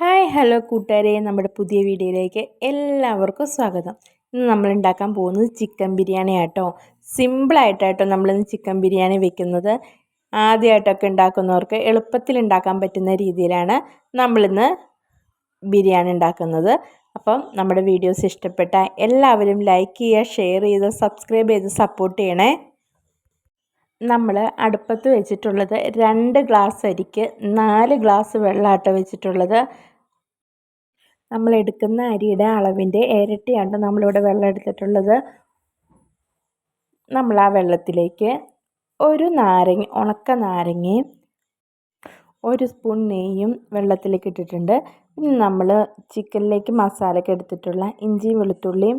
Hi hello കൂട്ടുകാരെ. നമ്മുടെ പുതിയ വീഡിയോയിലേക്ക് എല്ലാവർക്കും സ്വാഗതം. ഇന്ന് നമ്മൾ ഉണ്ടാക്കാൻ പോകുന്നത് ചിക്കൻ ബിരിയാണി ആട്ടോ. സിമ്പിളായിട്ടാട്ടോ നമ്മളിന്ന് ചിക്കൻ ബിരിയാണി വെക്കുന്നത്. ആദ്യമായിട്ടൊക്കെ ഉണ്ടാക്കുന്നവർക്ക് എളുപ്പത്തിൽ ഉണ്ടാക്കാൻ പറ്റുന്ന രീതിയിലാണ് നമ്മളിന്ന് ബിരിയാണി ഉണ്ടാക്കുന്നത്. അപ്പം നമ്മുടെ വീഡിയോസ് ഇഷ്ടപ്പെട്ട എല്ലാവരും ലൈക്ക് ചെയ്യുക ഷെയർ ചെയ്ത് സബ്സ്ക്രൈബ് ചെയ്ത് സപ്പോർട്ട് ചെയ്യണേ. നമ്മൾ അടുപ്പത്ത് വെച്ചിട്ടുള്ളത് രണ്ട് ഗ്ലാസ് അരിക്ക് നാല് ഗ്ലാസ് വെള്ളമാട്ട വെച്ചിട്ടുള്ളത്. നമ്മൾ എടുക്കുന്ന അരിയുടെ അളവിന്റെ ഇരട്ടിയാണ് നമ്മളിവിടെ വെള്ളം എടുത്തിട്ടുള്ളത്. നമ്മൾ ആ വെള്ളത്തിലേക്ക് ഒരു നാരങ്ങ ഉണക്ക നാരങ്ങയും ഒരു സ്പൂൺ നെയ്യും വെള്ളത്തിലേക്ക് ഇട്ടിട്ടുണ്ട്. പിന്നെ നമ്മൾ ചിക്കനിലേക്ക് മസാലയ്ക്ക് എടുത്തിട്ടുള്ള ഇഞ്ചിയും വെളുത്തുള്ളിയും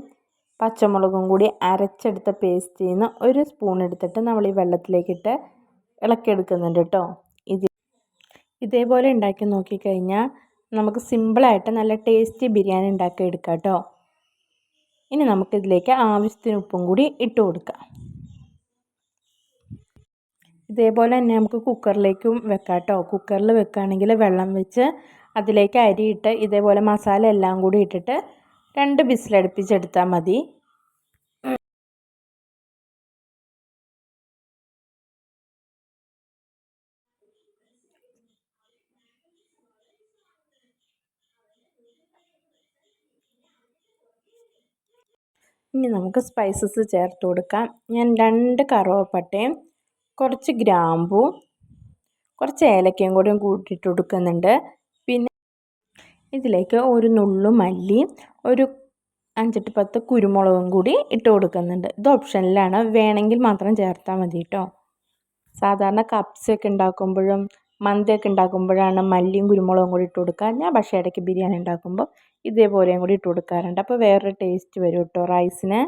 പച്ചമുളകും കൂടി അരച്ചെടുത്ത പേസ്റ്റിൽ നിന്ന് ഒരു സ്പൂൺ എടുത്തിട്ട് നമ്മൾ ഈ വെള്ളത്തിലേക്കിട്ട് ഇളക്കിയെടുക്കുന്നുണ്ട് കേട്ടോ. ഇത് ഇതേപോലെ ഉണ്ടാക്കി നോക്കിക്കഴിഞ്ഞാൽ നമുക്ക് സിമ്പിളായിട്ട് നല്ല ടേസ്റ്റി ബിരിയാണി ഉണ്ടാക്കി എടുക്കാം കേട്ടോ. ഇനി നമുക്കിതിലേക്ക് ആവശ്യത്തിന് ഉപ്പും കൂടി ഇട്ട് കൊടുക്കാം. ഇതേപോലെ തന്നെ നമുക്ക് കുക്കറിലേക്കും വെക്കാം കേട്ടോ. കുക്കറിൽ വെക്കുകയാണെങ്കിൽ വെള്ളം വെച്ച് അതിലേക്ക് അരിയിട്ട് ഇതേപോലെ മസാല എല്ലാം കൂടി ഇട്ടിട്ട് രണ്ട് ബിസിലടുപ്പിച്ചെടുത്താൽ മതി. ഇനി നമുക്ക് സ്പൈസസ് ചേർത്ത് കൊടുക്കാം. ഞാൻ രണ്ട് കറുവപ്പട്ടയും കുറച്ച് ഗ്രാമ്പും കുറച്ച് ഏലക്കയും കൂടി കൂട്ടിയിട്ട് കൊടുക്കുന്നുണ്ട്. പിന്നെ ഇതിലേക്ക് ഒരു നുള്ളു മല്ലി ഒരു അഞ്ചെട്ട് പത്ത് കുരുമുളകും കൂടി ഇട്ട് കൊടുക്കുന്നുണ്ട്. ഇത് ഓപ്ഷനിലാണ് വേണമെങ്കിൽ മാത്രം ചേർത്താൽ മതി കേട്ടോ സാധാരണ കപ്സൊക്കെ ഉണ്ടാക്കുമ്പോഴും മന്തിയൊക്കെ ഉണ്ടാക്കുമ്പോഴാണ് മല്ലിയും കുരുമുളകും കൂടി ഇട്ട് കൊടുക്കുക. ഞാൻ പക്ഷേ ഇടയ്ക്ക് ബിരിയാണി ഉണ്ടാക്കുമ്പോൾ ഇതേപോലെയും കൂടി ഇട്ട് കൊടുക്കാറുണ്ട്. അപ്പോൾ വേറൊരു ടേസ്റ്റ് വരും കേട്ടോ റൈസിന്.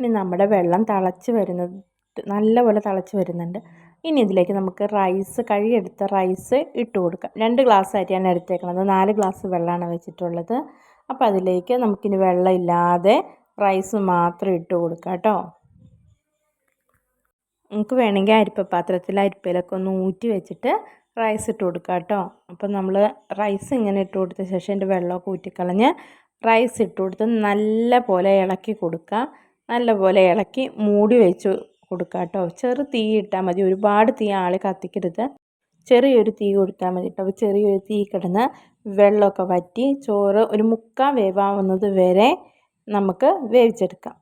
ഇനി നമ്മുടെ വെള്ളം തിളച്ച് വരുന്നത് നല്ലപോലെ തിളച്ച് വരുന്നുണ്ട്. ഇനി ഇതിലേക്ക് നമുക്ക് റൈസ് കഴുകിയെടുത്ത റൈസ് ഇട്ട് കൊടുക്കാം. രണ്ട് ഗ്ലാസ് അരിയാണ് എടുത്തേക്കുന്നത് നാല് ഗ്ലാസ് വെള്ളമാണ് വെച്ചിട്ടുള്ളത്. അപ്പോൾ അതിലേക്ക് നമുക്കിനി വെള്ളം ഇല്ലാതെ റൈസ് മാത്രം ഇട്ട് കൊടുക്കാം കേട്ടോ. നമുക്ക് വേണമെങ്കിൽ അരിപ്പ പാത്രത്തിൽ അരിപ്പയിലൊക്കെ ഒന്ന് ഊറ്റി വെച്ചിട്ട് റൈസ് ഇട്ട് കൊടുക്കുക കേട്ടോ. അപ്പം നമ്മൾ റൈസ് ഇങ്ങനെ ഇട്ട് കൊടുത്ത ശേഷം അതിന്റെ വെള്ളമൊക്കെ ഊറ്റിക്കളഞ്ഞ് റൈസ് ഇട്ട് കൊടുത്ത് നല്ല പോലെ ഇളക്കി കൊടുക്കുക. നല്ല പോലെ ഇളക്കി മൂടി വെച്ച് കൊടുക്കുക കേട്ടോ. ചെറു തീ ഇട്ടാൽ മതി. ഒരുപാട് തീ ആളെ കത്തിക്കരുത്. ചെറിയൊരു തീ കൊടുത്താൽ മതി കേട്ടോ. അപ്പോൾ ചെറിയൊരു തീ കിടന്ന് വെള്ളമൊക്കെ വറ്റി ചോറ് ഒരു മുക്കാൽ വേവാവുന്നത് വരെ നമുക്ക് വേവിച്ചെടുക്കാം.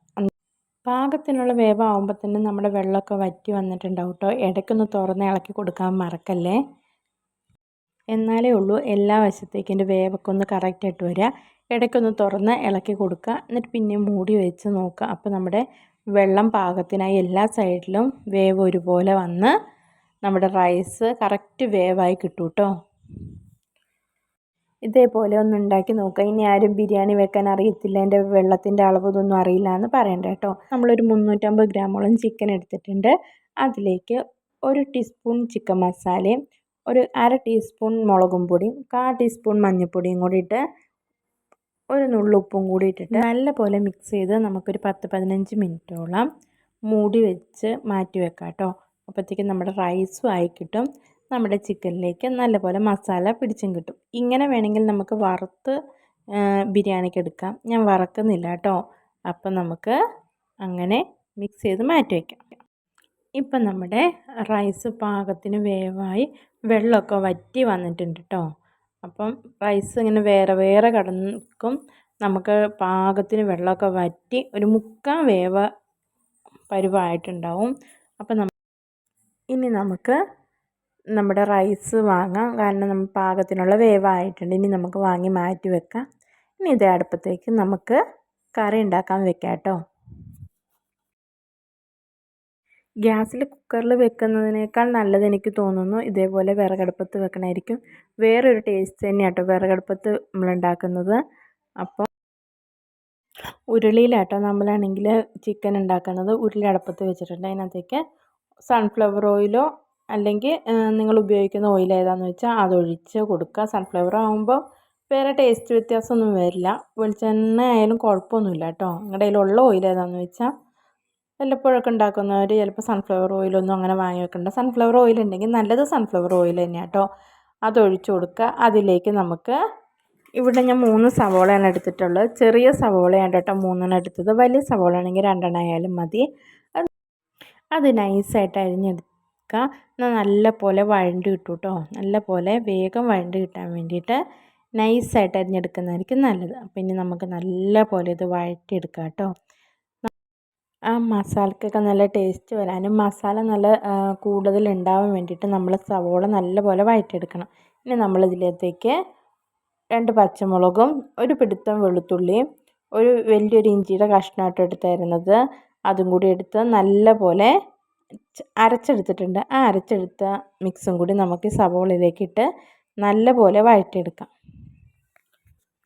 പാകത്തിനുള്ള വേവാകുമ്പോൾ തന്നെ നമ്മുടെ വെള്ളമൊക്കെ വറ്റി വന്നിട്ടുണ്ടാവും കേട്ടോ ഇടയ്ക്കൊന്ന് തുറന്ന് ഇളക്കി കൊടുക്കാൻ മറക്കല്ലേ? എന്നാലേ ഉള്ളൂ എല്ലാ വശത്തേക്കും എന്റെ വേവൊക്കെ ഒന്ന് കറക്റ്റായിട്ട് വരിക ഇടയ്ക്കൊന്ന് തുറന്ന് ഇളക്കി കൊടുക്കുക. എന്നിട്ട് പിന്നെ മൂടി വെച്ച് നോക്കുക. അപ്പോൾ നമ്മുടെ വെള്ളം പാകത്തിനായി എല്ലാ സൈഡിലും വേവ് ഒരുപോലെ വന്ന് നമ്മുടെ റൈസ് കറക്റ്റ് വേവായി കിട്ടും കേട്ടോ ഇതേപോലെ ഒന്ന് ഉണ്ടാക്കി നോക്കുക. ഇനി ആരും ബിരിയാണി വെക്കാൻ അറിയത്തില്ല. എന്റെ വെള്ളത്തിന്റെ അളവ് ഇതൊന്നും അറിയില്ല എന്ന് പറയണ്ട കേട്ടോ. നമ്മളൊരു മുന്നൂറ്റമ്പത് ഗ്രാമോളം ചിക്കൻ എടുത്തിട്ടുണ്ട്. അതിലേക്ക് ഒരു ടീസ്പൂൺ ചിക്കൻ മസാലയും ഒരു അര ടീസ്പൂൺ മുളകും പൊടിയും കാ ടീസ്പൂൺ മഞ്ഞൾപ്പൊടിയും കൂടി ഇട്ട് ഒരു നുള്ളുപ്പും കൂടി ഇട്ടിട്ട് നല്ലപോലെ മിക്സ് ചെയ്ത് നമുക്കൊരു പത്ത് പതിനഞ്ച് മിനിറ്റോളം മൂടി വെച്ച് മാറ്റി വെക്കാം കേട്ടോ. അപ്പോഴത്തേക്കും നമ്മുടെ റൈസും ആയി കിട്ടും. നമ്മുടെ ചിക്കനിലേക്ക് നല്ലപോലെ മസാല പിടിച്ചും കിട്ടും. ഇങ്ങനെ വേണമെങ്കിൽ നമുക്ക് വറുത്ത് ബിരിയാണിക്ക് എടുക്കാം. ഞാൻ വറക്കുന്നില്ല കേട്ടോ അപ്പം നമുക്ക് അങ്ങനെ മിക്സ് ചെയ്ത് മാറ്റി വയ്ക്കാം ഇപ്പം നമ്മുടെ റൈസ് പാകത്തിന് വേവായി വെള്ളമൊക്കെ വറ്റി വന്നിട്ടുണ്ട് കേട്ടോ അപ്പം റൈസ് ഇങ്ങനെ വേറെ വേറെ കിടക്കും നമുക്ക് പാകത്തിന് വെള്ളമൊക്കെ വറ്റി ഒരു മുക്കാൽ വേവ പരുവായിട്ടുണ്ടാവും. അപ്പം ഇനി നമുക്ക് നമ്മുടെ റൈസ് വാങ്ങാം. കാരണം നമ്മൾ പാകത്തിനുള്ള വേവായിട്ടുണ്ട്. ഇനി നമുക്ക് വാങ്ങി മാറ്റി വെക്കാം. ഇനി ഇതേ അടുപ്പത്തേക്ക് നമുക്ക് കറി ഉണ്ടാക്കാൻ വെക്കാം കേട്ടോ. ഗ്യാസിൽ കുക്കറിൽ വെക്കുന്നതിനേക്കാൾ നല്ലത് എനിക്ക് തോന്നുന്നു ഇതേപോലെ വിറകടുപ്പത്ത് വെക്കണമായിരിക്കും വേറൊരു ടേസ്റ്റ് തന്നെയാണ് കേട്ടോ വിറകടുപ്പത്ത് നമ്മൾ ഉണ്ടാക്കുന്നത്. അപ്പോൾ ഉരുളിയിലാട്ടോ നമ്മളാണെങ്കിൽ ചിക്കൻ ഉണ്ടാക്കുന്നത്. ഉരുളി അടുപ്പത്ത് വെച്ചിട്ടുണ്ട്. അതിനകത്തേക്ക് സൺഫ്ലവർ ഓയിലോ അല്ലെങ്കിൽ നിങ്ങൾ ഉപയോഗിക്കുന്ന ഓയിൽ ഏതാണെന്ന് വെച്ചാൽ അതൊഴിച്ച് കൊടുക്കുക. സൺഫ്ലവർ ആകുമ്പോൾ വേറെ ടേസ്റ്റ് വ്യത്യാസമൊന്നും വരില്ല. വെളിച്ചെണ്ണ ആയാലും കുഴപ്പമൊന്നുമില്ല കേട്ടോ. നിങ്ങളുടെ കയ്യിലുള്ള ഓയിൽ ഏതാണെന്ന് വെച്ചാൽ വല്ലപ്പോഴൊക്കെ ഉണ്ടാക്കുന്നവർ ചിലപ്പോൾ സൺഫ്ലവർ ഓയിലൊന്നും അങ്ങനെ വാങ്ങി വെക്കണ്ട. സൺഫ്ലവർ ഓയിൽ ഉണ്ടെങ്കിൽ നല്ലത് സൺഫ്ലവർ ഓയിൽ തന്നെയാണ് കേട്ടോ. അതൊഴിച്ച് കൊടുക്കുക. അതിലേക്ക് നമുക്ക് ഇവിടെ ഞാൻ മൂന്ന് സവോളയാണ് എടുത്തിട്ടുള്ളത്. ചെറിയ സവോളയാണ് കേട്ടോ മൂന്നെണ്ണം എടുത്തത്. വലിയ സവോള ആണെങ്കിൽ രണ്ടെണ്ണം ആയാലും മതി. അത് നൈസായിട്ട് നൈസായിട്ട് അരിഞ്ഞെടുക്കുക എന്നാൽ നല്ല പോലെ വഴണ്ട് കിട്ടും കേട്ടോ നല്ല പോലെ വേഗം വഴണ്ട് കിട്ടാൻ വേണ്ടിയിട്ട് നൈസായിട്ട് അരിഞ്ഞെടുക്കുന്നതായിരിക്കും നല്ലത്. അപ്പം ഇനി നമുക്ക് നല്ല പോലെ ഇത് വഴറ്റിയെടുക്കാം കേട്ടോ ആ മസാലക്കൊക്കെ നല്ല ടേസ്റ്റ് വരാനും മസാല നല്ല കൂടുതൽ ഉണ്ടാവാൻ വേണ്ടിയിട്ട് നമ്മൾ സവോള നല്ലപോലെ വഴറ്റിയെടുക്കണം. ഇനി നമ്മളിതിലേക്ക് രണ്ട് പച്ചമുളകും ഒരു പിടുത്തം വെളുത്തുള്ളിയും ഒരു വലിയൊരു ഇഞ്ചിയുടെ കഷ്ണമായിട്ട് എടുത്തായിരുന്നത് അതും കൂടി എടുത്ത് നല്ലപോലെ അരച്ചെടുത്തിട്ടുണ്ട്. ആ അരച്ചെടുത്ത മിക്സും കൂടി നമുക്ക് സവോളയിലേക്കിട്ട് നല്ലപോലെ വഴറ്റിയെടുക്കാം.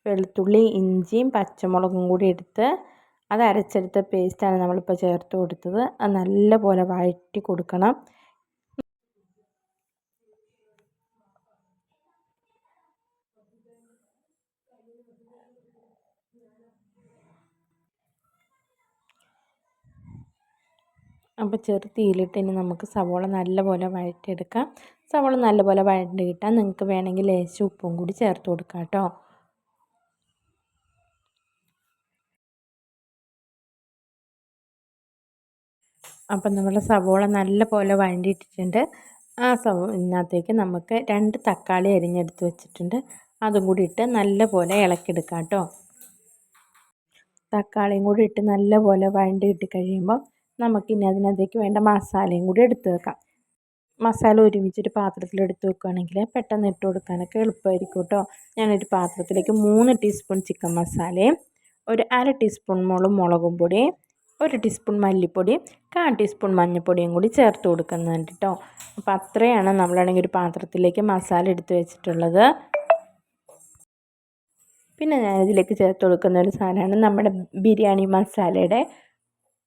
വെളുത്തുള്ളി ഇഞ്ചിയും പച്ചമുളകും കൂടി എടുത്ത് അത് അരച്ചെടുത്ത പേസ്റ്റാണ് നമ്മളിപ്പോൾ ചേർത്ത് കൊടുത്തത്. അത് നല്ലപോലെ വഴറ്റി കൊടുക്കണം. അപ്പോൾ ചെറു തീയിലിട്ട് ഇനി നമുക്ക് സവോള നല്ലപോലെ വഴറ്റിയെടുക്കാം. സവോള നല്ലപോലെ വഴറ്റി നിങ്ങൾക്ക് വേണമെങ്കിൽ ലേശം ഉപ്പും കൂടി ചേർത്ത് കൊടുക്കാം കേട്ടോ. അപ്പം നമ്മുടെ സവോള നല്ലപോലെ വഴണ്ടിയിട്ടിട്ടുണ്ട്. ആ സവ ഇതിനകത്തേക്ക് നമുക്ക് രണ്ട് തക്കാളി അരിഞ്ഞെടുത്ത് വെച്ചിട്ടുണ്ട്. അതും കൂടി ഇട്ട് നല്ലപോലെ ഇളക്കിയെടുക്കാം കേട്ടോ. തക്കാളിയും കൂടി ഇട്ട് നല്ലപോലെ വഴണ്ടി കിട്ടി കഴിയുമ്പോൾ നമുക്കിനി അതിനകത്തേക്ക് വേണ്ട മസാലയും കൂടി എടുത്തു വെക്കാം. മസാല ഒരുമിച്ചൊരു പാത്രത്തിൽ എടുത്തു വെക്കുകയാണെങ്കിൽ പെട്ടെന്ന് ഇട്ട് കൊടുക്കാനൊക്കെ എളുപ്പമായിരിക്കും കേട്ടോ. ഞാനൊരു പാത്രത്തിലേക്ക് മൂന്ന് ടീസ്പൂൺ ചിക്കൻ മസാലയും ഒരു അര ടീസ്പൂൺ മുളക് മുളകും പൊടി ഒരു ടീസ്പൂൺ മല്ലിപ്പൊടി കാൽ ടീസ്പൂൺ മഞ്ഞൾപ്പൊടിയും കൂടി ചേർത്ത് കൊടുക്കുന്നുണ്ട് കേട്ടോ. അപ്പോൾ അത്രയാണ് നമ്മളാണെങ്കിൽ ഒരു പാത്രത്തിലേക്ക് മസാല എടുത്ത് വെച്ചിട്ടുള്ളത്. പിന്നെ ഞാൻ ഇതിലേക്ക് ചേർത്ത് കൊടുക്കുന്ന ഒരു സാധനമാണ് നമ്മുടെ ബിരിയാണി മസാലയുടെ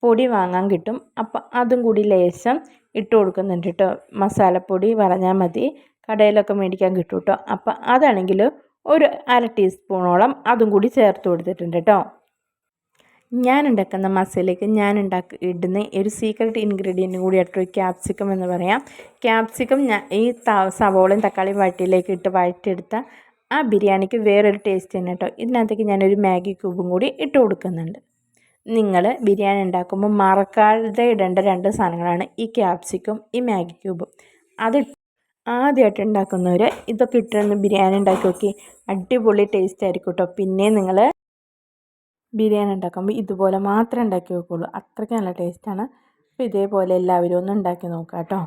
പൊടി വാങ്ങാൻ കിട്ടും. അപ്പം അതും കൂടി ലേശം ഇട്ട് കൊടുക്കുന്നുണ്ട് കേട്ടോ മസാലപ്പൊടി പറഞ്ഞാൽ മതി. കടയിലൊക്കെ മേടിക്കാൻ കിട്ടും കേട്ടോ അപ്പം അതാണെങ്കിൽ ഒരു അര ടീസ്പൂണോളം അതും കൂടി ചേർത്ത് കൊടുത്തിട്ടുണ്ട് കേട്ടോ ഞാൻ ഉണ്ടാക്കുന്ന മസാലയ്ക്ക് ഞാൻ ഉണ്ടാക്കി ഇടുന്ന ഒരു സീക്രട്ട് ഇൻഗ്രീഡിയന്റും കൂടി ആയിട്ട് ക്യാപ്സിക്കം എന്ന് പറയാം. ക്യാപ്സിക്കം ഞാൻ ഈ സവോളയും തക്കാളിയും വഴറ്റിയിലേക്ക് ഇട്ട് വഴറ്റിയെടുത്ത ആ ബിരിയാണിക്ക് വേറൊരു ടേസ്റ്റ് തന്നെ കേട്ടോ ഇതിനകത്തേക്ക് ഞാനൊരു മാഗി ക്യൂബും കൂടി ഇട്ട് കൊടുക്കുന്നുണ്ട്. നിങ്ങൾ ബിരിയാണി ഉണ്ടാക്കുമ്പോൾ മറക്കാതെ ഇടേണ്ട രണ്ട് സാധനങ്ങളാണ് ഈ ക്യാപ്സിക്കും ഈ മാഗി ക്യൂബും അത് ആദ്യമായിട്ട് ഉണ്ടാക്കുന്നവർ ഇതൊക്കെ ഇട്ടിരുന്ന് ബിരിയാണി ഉണ്ടാക്കി നോക്കി. അടിപൊളി ടേസ്റ്റ് ആയിരിക്കും കേട്ടോ പിന്നെ നിങ്ങൾ ബിരിയാണി ഉണ്ടാക്കുമ്പോൾ ഇതുപോലെ മാത്രമേ ഉണ്ടാക്കി വെക്കുള്ളൂ അത്രയ്ക്ക് നല്ല ടേസ്റ്റാണ് അപ്പോൾ ഇതേപോലെ എല്ലാവരും ഒന്ന് ഉണ്ടാക്കി നോക്കാം കേട്ടോ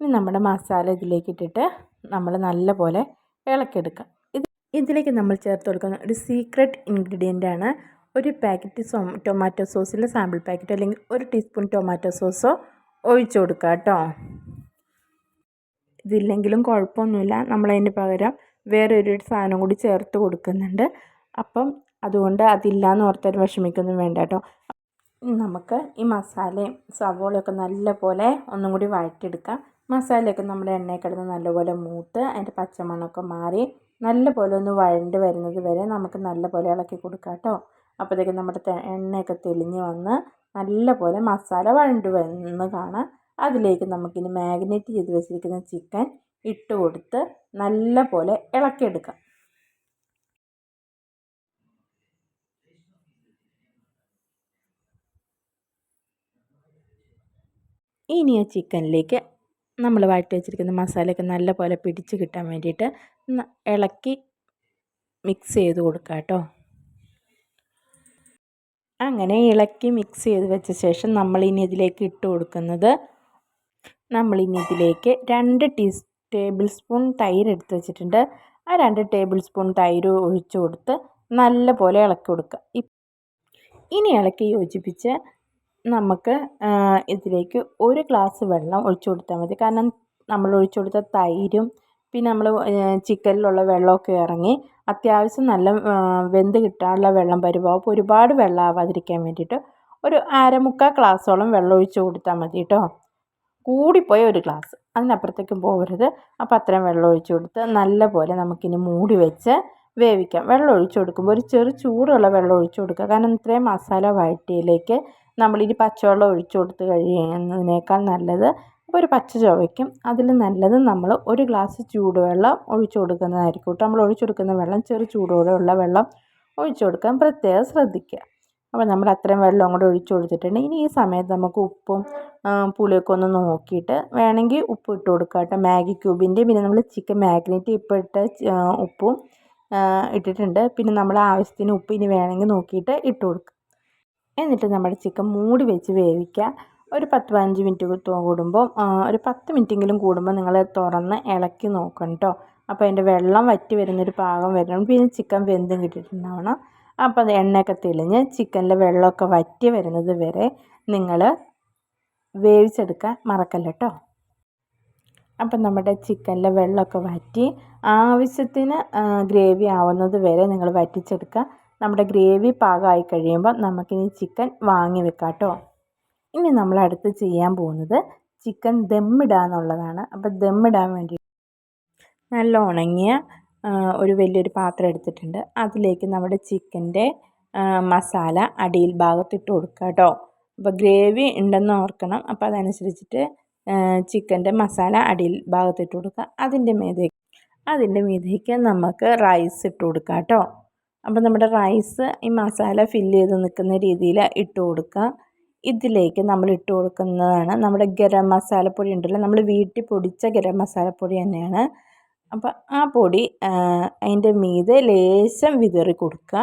ഇനി നമ്മുടെ മസാല ഇതിലേക്ക് ഇട്ടിട്ട് നമ്മൾ നല്ലപോലെ ഇളക്കിയെടുക്കുക ഇത് ഇതിലേക്ക് നമ്മൾ ചേർത്ത് കൊടുക്കുന്ന ഒരു സീക്രട്ട് ഇൻഗ്രീഡിയന്റ് ആണ് ഒരു പാക്കറ്റ് സോ ടൊമാറ്റോ സോസിലെ സാമ്പിൾ പാക്കറ്റ് അല്ലെങ്കിൽ ഒരു ടീസ്പൂൺ ടൊമാറ്റോ സോസോ ഒഴിച്ചു കൊടുക്കുക കേട്ടോ. ഇതില്ലെങ്കിലും കുഴപ്പമൊന്നുമില്ല. നമ്മളതിന് പകരം വേറെ ഒരു സാധനം കൂടി ചേർത്ത് കൊടുക്കുന്നുണ്ട്. അപ്പം അതുകൊണ്ട് അതില്ല എന്ന് ഓർത്തൊരു വിഷമിക്കൊന്നും വേണ്ട കേട്ടോ. നമുക്ക് ഈ മസാലയും സവോളയൊക്കെ നല്ലപോലെ ഒന്നും കൂടി വഴറ്റിയെടുക്കാം. മസാലയൊക്കെ നമ്മുടെ എണ്ണയിൽ കിടന്ന് നല്ലപോലെ മൂത്ത് അതിന്റെ പച്ചമണമൊക്കെ മാറി നല്ലപോലെ ഒന്ന് വഴണ്ട് വരുന്നത് വരെ നമുക്ക് നല്ലപോലെ ഇളക്കി കൊടുക്കാം കേട്ടോ. അപ്പോഴത്തേക്കും നമ്മുടെ എണ്ണയൊക്കെ തെളിഞ്ഞ് വന്ന് നല്ലപോലെ മസാല വഴണ്ട് വന്ന് കാണാം. അതിലേക്ക് നമുക്കിനി മാഗ്നേറ്റ് ചെയ്ത് വെച്ചിരിക്കുന്ന ചിക്കൻ ഇട്ട് കൊടുത്ത് നല്ലപോലെ ഇളക്കിയെടുക്കാം. ഇനി ആ ചിക്കനിലേക്ക് നമ്മൾ വഴറ്റി വെച്ചിരിക്കുന്ന മസാലയൊക്കെ നല്ലപോലെ പിടിച്ച് കിട്ടാൻ വേണ്ടിയിട്ട് ഇളക്കി മിക്സ് ചെയ്ത് കൊടുക്കാം കേട്ടോ. അങ്ങനെ ഇളക്കി മിക്സ് ചെയ്ത് വെച്ച ശേഷം നമ്മൾ ഇനി ഇതിലേക്ക് ഇട്ട് കൊടുക്കുന്നത് നമ്മളിനി ഇതിലേക്ക് രണ്ട് ടീ ടേബിൾ സ്പൂൺ തൈര് എടുത്ത് വെച്ചിട്ടുണ്ട്. ആ രണ്ട് ടേബിൾ സ്പൂൺ തൈര് ഒഴിച്ചു കൊടുത്ത് നല്ലപോലെ ഇളക്കി കൊടുക്കുക. ഇനി ഇളക്കി യോജിപ്പിച്ച് നമുക്ക് ഇതിലേക്ക് ഒരു ഗ്ലാസ് വെള്ളം ഒഴിച്ചു കൊടുത്താൽ മതി. കാരണം നമ്മൾ ഒഴിച്ചു കൊടുത്ത തൈരും പിന്നെ നമ്മൾ ചിക്കനിലുള്ള വെള്ളമൊക്കെ ഇറങ്ങി അത്യാവശ്യം നല്ല വെന്ത് കിട്ടാനുള്ള വെള്ളം പരുവാകും ഒരുപാട് വെള്ളം ആവാതിരിക്കാൻ വേണ്ടിയിട്ട് ഒരു അരമുക്കാൽ ഗ്ലാസ്സോളം വെള്ളം ഒഴിച്ച് കൊടുത്താൽ മതി കേട്ടോ കൂടിപ്പോയ ഒരു ഗ്ലാസ്. അതിനപ്പുറത്തേക്കും പോകരുത്. അപ്പോൾ അത്രയും വെള്ളം ഒഴിച്ച് കൊടുത്ത് നല്ല പോലെ നമുക്കിനി മൂടി വെച്ച് വേവിക്കാം. വെള്ളം ഒഴിച്ച് കൊടുക്കുമ്പോൾ ഒരു ചെറു ചൂടുള്ള വെള്ളം ഒഴിച്ച് കൊടുക്കുക. കാരണം ഇത്രയും മസാല വഴറ്റിയിലേക്ക് നമ്മളിനി പച്ചവെള്ളം ഒഴിച്ച് കൊടുത്ത് കഴിയുന്നതിനേക്കാൾ നല്ലത് ഒരു പച്ച ചുവയ്ക്കും. അതിൽ നല്ലത് നമ്മൾ ഒരു ഗ്ലാസ് ചൂടുവെള്ളം ഒഴിച്ചു കൊടുക്കുന്നതായിരിക്കും കേട്ടോ. നമ്മൾ ഒഴിച്ചു കൊടുക്കുന്ന വെള്ളം ചെറു ചൂടോടെയുള്ള വെള്ളം ഒഴിച്ചു കൊടുക്കാൻ പ്രത്യേകം ശ്രദ്ധിക്കുക. അപ്പോൾ നമ്മൾ അത്രയും വെള്ളം കൂടെ ഒഴിച്ചു കൊടുത്തിട്ടുണ്ട്. ഇനി ഈ സമയത്ത് നമുക്ക് ഉപ്പും പുളിയൊക്കെ ഒന്ന് നോക്കിയിട്ട് വേണമെങ്കിൽ ഉപ്പ് ഇട്ട് കൊടുക്കുക കേട്ടോ. മാഗി ക്യൂബിന്റെ പിന്നെ നമ്മൾ ചിക്കൻ മാഗ്നെറ്റ് ഇപ്പോൾ ഇട്ട ഉപ്പും ഇട്ടിട്ടുണ്ട്. പിന്നെ നമ്മൾ ആവശ്യത്തിന് ഉപ്പ് ഇനി വേണമെങ്കിൽ നോക്കിയിട്ട് ഇട്ട് കൊടുക്കുക എന്നിട്ട് നമ്മുടെ ചിക്കൻ മൂടി വെച്ച് വേവിക്കുക ഒരു പത്ത് പതിനഞ്ച് മിനിറ്റ് കൂടുമ്പോൾ ഒരു പത്ത് മിനിറ്റെങ്കിലും കൂടുമ്പോൾ നിങ്ങൾ തുറന്ന് ഇളക്കി നോക്കണം കേട്ടോ അപ്പോൾ അതിന്റെ വെള്ളം വറ്റി വരുന്നൊരു പാകം വരണം. പിന്നെ ചിക്കൻ വെന്തും കിട്ടിയിട്ടുണ്ടാവണം. അപ്പോൾ അത് എണ്ണയൊക്കെ തെളിഞ്ഞ് ചിക്കനിലെ വെള്ളമൊക്കെ വറ്റി വരുന്നത് വരെ നിങ്ങൾ വേവിച്ചെടുക്കാൻ മറക്കല്ല കേട്ടോ അപ്പം നമ്മുടെ ചിക്കനിലെ വെള്ളമൊക്കെ വറ്റി ആവശ്യത്തിന് ഗ്രേവി ആവുന്നത് വരെ നിങ്ങൾ വറ്റിച്ചെടുക്കുക. നമ്മുടെ ഗ്രേവി പാകമായി കഴിയുമ്പോൾ നമുക്കിനി ചിക്കൻ വാങ്ങി വെക്കാം കേട്ടോ ഇനി നമ്മൾ അടുത്ത് ചെയ്യാൻ പോകുന്നത് ചിക്കൻ ദമ്മിടുക എന്നുള്ളതാണ്. അപ്പോൾ ദമ്മിടാൻ വേണ്ടി നല്ല ഉണങ്ങിയ ഒരു വലിയൊരു പാത്രം എടുത്തിട്ടുണ്ട്. അതിലേക്ക് നമ്മുടെ ചിക്കന്റെ മസാല അടിയിൽ ഭാഗത്തിട്ട് കൊടുക്കുക കേട്ടോ അപ്പോൾ ഗ്രേവി ഉണ്ടെന്ന് ഓർക്കണം. അപ്പോൾ അതനുസരിച്ചിട്ട് ചിക്കന്റെ മസാല അടിയിൽ ഭാഗത്തിട്ട് കൊടുക്കുക അതിന്റെ മീതേക്ക് അതിന്റെ മീതേക്ക് നമുക്ക് റൈസ് ഇട്ട് കൊടുക്കുക കേട്ടോ അപ്പോൾ നമ്മുടെ റൈസ് ഈ മസാല ഫില്ല് ചെയ്ത് നിൽക്കുന്ന രീതിയിൽ ഇട്ട് കൊടുക്കുക ഇതിലേക്ക് നമ്മൾ ഇട്ട് കൊടുക്കുന്നതാണ്. നമ്മുടെ ഗരം മസാലപ്പൊടി ഉണ്ടല്ലോ നമ്മൾ വീട്ടിൽ പൊടിച്ച ഗരം മസാലപ്പൊടി തന്നെയാണ്. അപ്പോൾ ആ പൊടി അതിന്റെ മീതെ ലേശം വിതറി കൊടുക്കുക.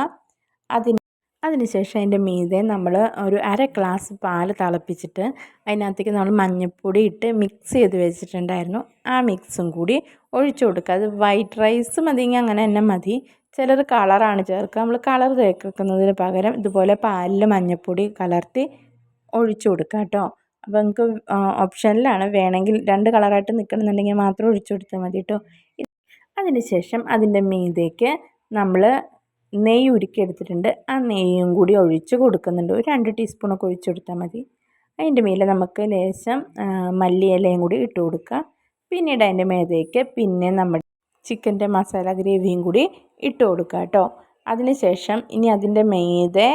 അതിന് അതിനുശേഷം അതിന്റെ മീതെ നമ്മൾ ഒരു അര ഗ്ലാസ് പാൽ തിളപ്പിച്ചിട്ട് അതിനകത്തേക്ക് നമ്മൾ മഞ്ഞൾപ്പൊടി ഇട്ട് മിക്സ് ചെയ്ത് വെച്ചിട്ടുണ്ടായിരുന്നു. ആ മിക്സും കൂടി ഒഴിച്ചു കൊടുക്കുക. അത് വൈറ്റ് റൈസ് മതിയെങ്കിൽ അങ്ങനെ തന്നെ മതി. ചിലർ കളറാണ് ചേർക്കുക. നമ്മൾ കളർ തേക്കുന്നതിന് പകരം ഇതുപോലെ പാലിൽ മഞ്ഞൾപ്പൊടി കലർത്തി ഒഴിച്ചു കൊടുക്കുക കേട്ടോ. അപ്പോൾ നിങ്ങൾക്ക് ഓപ്ഷനിലാണ്. വേണമെങ്കിൽ രണ്ട് കളറായിട്ട് നിൽക്കണമെന്നുണ്ടെങ്കിൽ മാത്രം ഒഴിച്ചു കൊടുത്താൽ മതി കേട്ടോ. അതിന് ശേഷം അതിന്റെ മീതേക്ക് നമ്മൾ നെയ്യ് ഉരുക്കി എടുത്തിട്ടുണ്ട് ആ നെയ്യും കൂടി ഒഴിച്ച് കൊടുക്കുന്നുണ്ട്. ഒരു രണ്ട് ടീസ്പൂണൊക്കെ ഒഴിച്ചു കൊടുത്താൽ മതി. അതിന്റെ മേലെ നമുക്ക് ലേശം മല്ലിയിലയും കൂടി ഇട്ട് കൊടുക്കുക പിന്നീട് അതിന്റെ മേതേക്ക് പിന്നെ നമ്മുടെ ചിക്കന്റെ മസാല ഗ്രേവിയും കൂടി ഇട്ട് കൊടുക്കുക കേട്ടോ. അതിനുശേഷം ഇനി അതിന്റെ മീതെ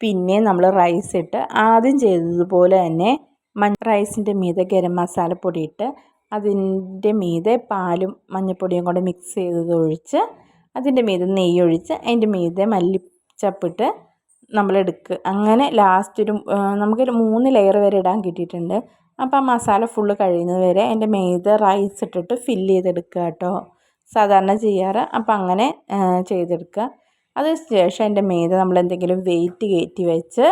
പിന്നെ നമ്മൾ റൈസ് ഇട്ട് ആദ്യം ചെയ്തതുപോലെ തന്നെ മഞ്ഞ റൈസിന്റെ മീതെ ഗരം മസാലപ്പൊടി ഇട്ട് അതിന്റെ മീതെ പാലും മഞ്ഞൾപ്പൊടിയും കൂടെ മിക്സ് ചെയ്തത് ഒഴിച്ച് അതിന്റെ മീതെ നെയ്യ് ഒഴിച്ച് അതിന്റെ മീതെ മല്ലിച്ചപ്പിട്ട് നമ്മളെടുക്കുക അങ്ങനെ ലാസ്റ്റ് ഒരു നമുക്കൊരു മൂന്ന് ലെയർ വരെ ഇടാൻ കിട്ടിയിട്ടുണ്ട്. അപ്പോൾ ആ മസാല ഫുള്ള് കഴിയുന്നത് വരെ അതിന്റെ മീതെ റൈസ് ഇട്ടിട്ട് ഫില്ല് ചെയ്തെടുക്കുക കേട്ടോ. സാധാരണ ചെയ്യാറ്. അപ്പോൾ അങ്ങനെ ചെയ്തെടുക്കുക. അതിന് ശേഷം അതിന്റെ മീതെ നമ്മൾ എന്തെങ്കിലും വെയിറ്റ് കയറ്റി വെച്ച്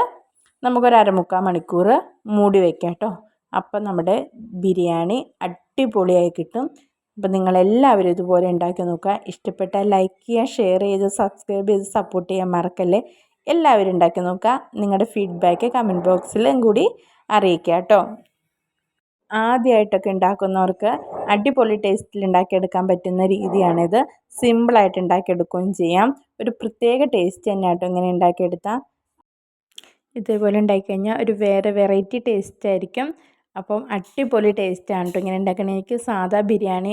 നമുക്കൊരു അരമുക്കാൽ മണിക്കൂർ മൂടി വയ്ക്കാം കേട്ടോ. അപ്പം നമ്മുടെ ബിരിയാണി അടിപൊളിയായി കിട്ടും. അപ്പം നിങ്ങളെല്ലാവരും ഇതുപോലെ ഉണ്ടാക്കി നോക്കുക. ഇഷ്ടപ്പെട്ടാൽ ലൈക്ക് ചെയ്യുക ഷെയർ ചെയ്ത് സബ്സ്ക്രൈബ് ചെയ്ത് സപ്പോർട്ട് ചെയ്യാൻ മറക്കല്ലേ? എല്ലാവരും ഉണ്ടാക്കി നോക്കുക. നിങ്ങളുടെ ഫീഡ്ബാക്ക് കമന്റ് ബോക്സിലും കൂടി അറിയിക്കുക കേട്ടോ. ആദ്യമായിട്ടൊക്കെ ഉണ്ടാക്കുന്നവർക്ക് അടിപൊളി ടേസ്റ്റിൽ ഉണ്ടാക്കിയെടുക്കാൻ പറ്റുന്ന രീതിയാണിത്. സിമ്പിളായിട്ട് ഉണ്ടാക്കിയെടുക്കുകയും ചെയ്യാം. ഒരു പ്രത്യേക ടേസ്റ്റ് തന്നെ കേട്ടോ ഇങ്ങനെ ഉണ്ടാക്കിയെടുത്താൽ ഇതേപോലെ ഉണ്ടാക്കിക്കഴിഞ്ഞാൽ ഒരു വേറെ വെറൈറ്റി ടേസ്റ്റ് ആയിരിക്കും. അപ്പം അടിപൊളി ടേസ്റ്റാണ് കേട്ടോ ഇങ്ങനെ ഉണ്ടാക്കണേ എനിക്ക് സാധാ ബിരിയാണി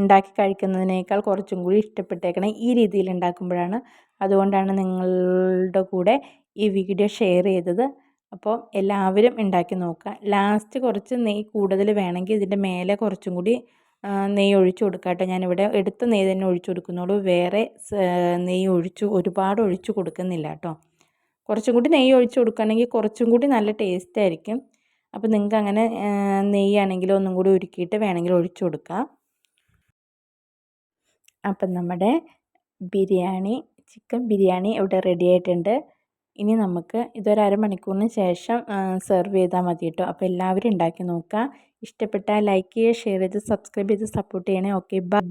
ഉണ്ടാക്കി കഴിക്കുന്നതിനേക്കാൾ കുറച്ചും കൂടി ഇഷ്ടപ്പെട്ടേക്കണേ ഈ രീതിയിൽ ഉണ്ടാക്കുമ്പോഴാണ് അതുകൊണ്ടാണ് നിങ്ങളുടെ കൂടെ ഈ വീഡിയോ ഷെയർ ചെയ്തത്. അപ്പോൾ എല്ലാവരും ഉണ്ടാക്കി നോക്കുക ലാസ്റ്റ് കുറച്ച് നെയ്യ് കൂടുതൽ വേണമെങ്കിൽ ഇതിന്റെ മേലെ കുറച്ചും കൂടി നെയ്യ് ഒഴിച്ചു കൊടുക്കാട്ടോ കേട്ടോ. ഞാനിവിടെ എടുത്ത നെയ്യ് തന്നെ ഒഴിച്ചു കൊടുക്കുന്നുള്ളൂ. വേറെ നെയ്യ് ഒഴിച്ചു ഒരുപാട് ഒഴിച്ചു കൊടുക്കുന്നില്ല കേട്ടോ. കുറച്ചും കൂടി നെയ്യ് ഒഴിച്ചു കൊടുക്കുകയാണെങ്കിൽ കുറച്ചും കൂടി നല്ല ടേസ്റ്റ് ആയിരിക്കും. അപ്പോൾ നിങ്ങൾക്ക് അങ്ങനെ നെയ്യാണെങ്കിലും ഒന്നും കൂടി ഉരുക്കിയിട്ട് വേണമെങ്കിൽ ഒഴിച്ചു കൊടുക്കാം. അപ്പം നമ്മുടെ ബിരിയാണി ചിക്കൻ ബിരിയാണി ഇവിടെ റെഡി ആയിട്ടുണ്ട്. ഇനി നമുക്ക് ഇതൊരു അരമണിക്കൂറിന് ശേഷം സെർവ് ചെയ്താൽ മതി കേട്ടോ. അപ്പോൾ എല്ലാവരും ഉണ്ടാക്കി നോക്കുക. ഇഷ്ടപ്പെട്ടാൽ ലൈക്ക് ചെയ്യുക ഷെയർ ചെയ്ത് സബ്സ്ക്രൈബ് ചെയ്ത് സപ്പോർട്ട് ചെയ്യണേ ഓക്കെ ബൈ